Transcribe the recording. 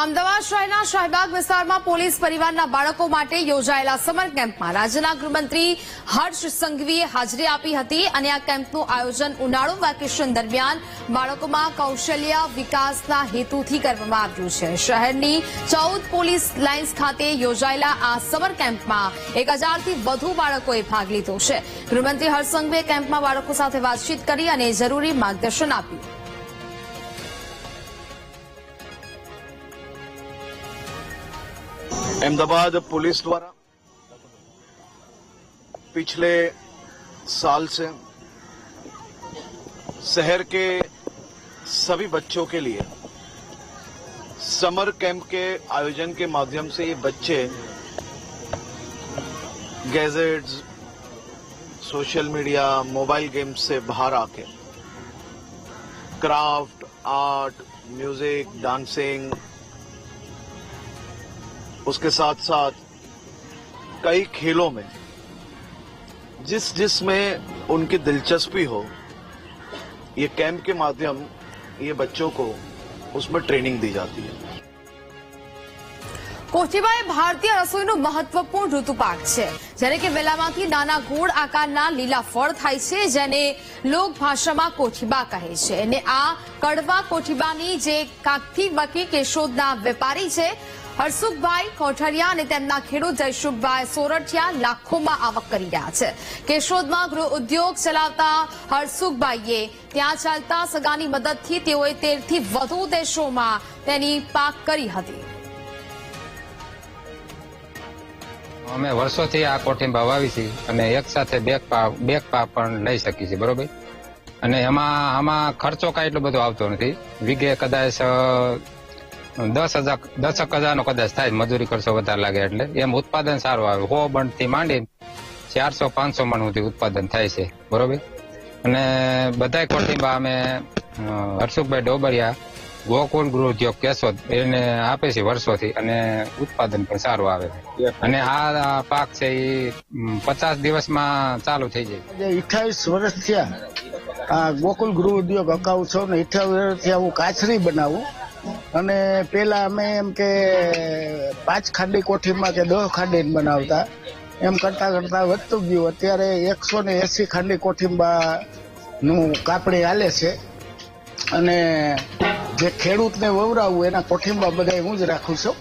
અમદાવાદ શહેરના શાહીબાગ વિસ્તારમાં પોલીસ પરિવારના બાળકો માટે યોજાયેલા સમર કેમ્પમાં રાજ્યના ગૃહમંત્રી હર્ષ સંઘવીએ હાજરી આપી હતી અને આ કેમ્પનું આયોજન ઉનાળુ વેકેશન દરમિયાન બાળકોમાં કૌશલ્ય વિકાસના હેતુથી કરવામાં આવ્યું છે. શહેરની ચૌદ પોલીસ લાઇન્સ ખાતે યોજાયેલા આ સમર કેમ્પમાં એક હજારથી વધુ બાળકોએ ભાગ લીધો છે. ગૃહમંત્રી હર્ષ સંઘવીએ કેમ્પમાં બાળકો સાથે વાતચીત કરી અને જરૂરી માર્ગદર્શન આપ્યું. अहमदाबाद पुलिस द्वारा पिछले साल से शहर के सभी बच्चों के लिए समर कैंप के आयोजन के माध्यम से ये बच्चे gadgets, social media, mobile games से बाहर आके क्राफ्ट, आर्ट, म्यूज़िक, डांसिंग उसके साथ साथ कई खेलों में जिस जिसमें उनकी दिलचस्पी हो ये कैंप के माध्यम ये बच्चों को उसमें ट्रेनिंग दी जाती है કોઠીબા એ ભારતીય રસોઈનું મહત્વપૂર્ણ ઋતુપાક છે જ્યારે કે વેલામાંથી નાના ગોળ આકારના લીલા ફળ થાય છે જેને લોક ભાષામાં કોઠીબા કહે છે અને આ કડવા કોઠીબાની જે કાકથી વકી કેશોદના વેપારી છે હરસુખભાઈ કોઠારિયા અને તેમના ખેડૂત જયસુખભાઈ સોરઠિયા લાખોમાં આવક કરી રહ્યા છે. કેશોદમાં ગૃહ ઉદ્યોગ ચલાવતા હરસુખભાઈએ ત્યાં ચાલતા સગાની મદદથી તેઓએ તેરથી વધુ દેશોમાં તેની પાક કરી હતી. અમે વર્ષોથી આ કોઠીંબા વાવી છે અને એક સાથે બે પાક બે પાક પણ લઈ શકીએ છીએ બરોબર? અને એમાં, આમાં ખર્ચો કાંઈ એટલો બધો આવતો નથી. વીઘે કદાચ દસ હજાર દસક હજારનો કદાચ થાય મજૂરી કરશો વધારે લાગે એટલે. એમ ઉત્પાદન સારું આવે. હો થી માંડી ચારસો પાંચસો મણ સુધી ઉત્પાદન થાય છે. બરોબર? અને બધા કોઠીંબા અમે અ, હર્ષુખભાઈ ડોબરિયા ગોકુલ ગૃહ ઉદ્યોગ કેશોદ એને આપે છે વર્ષોથી અને ઉત્પાદન પણ સારું આવે. છે અને આ પાક છે એ પચાસ દિવસમાં ચાલુ થઈ જાય. અઠાવીસ વર્ષ થયા. આ ગોકુલ ગૃહ ઉદ્યોગ અકાઉ છો ને અઠાવીસ વર્ષ થયા હું કાચરી બનાવું. અને પેલા અમે એમ કે પાંચ ખાંડી કોઠીમાં કે દસ ખાંડી બનાવતા. એમ કરતા કરતા વધતું ગયું. અત્યારે એકસો ને એસી ખાંડી કોઠીંબા નું કાપડી હાલે છે. અને જે ખેડૂતને વવરાવવું એના કોઠીંબા બધા હું જ રાખું છું.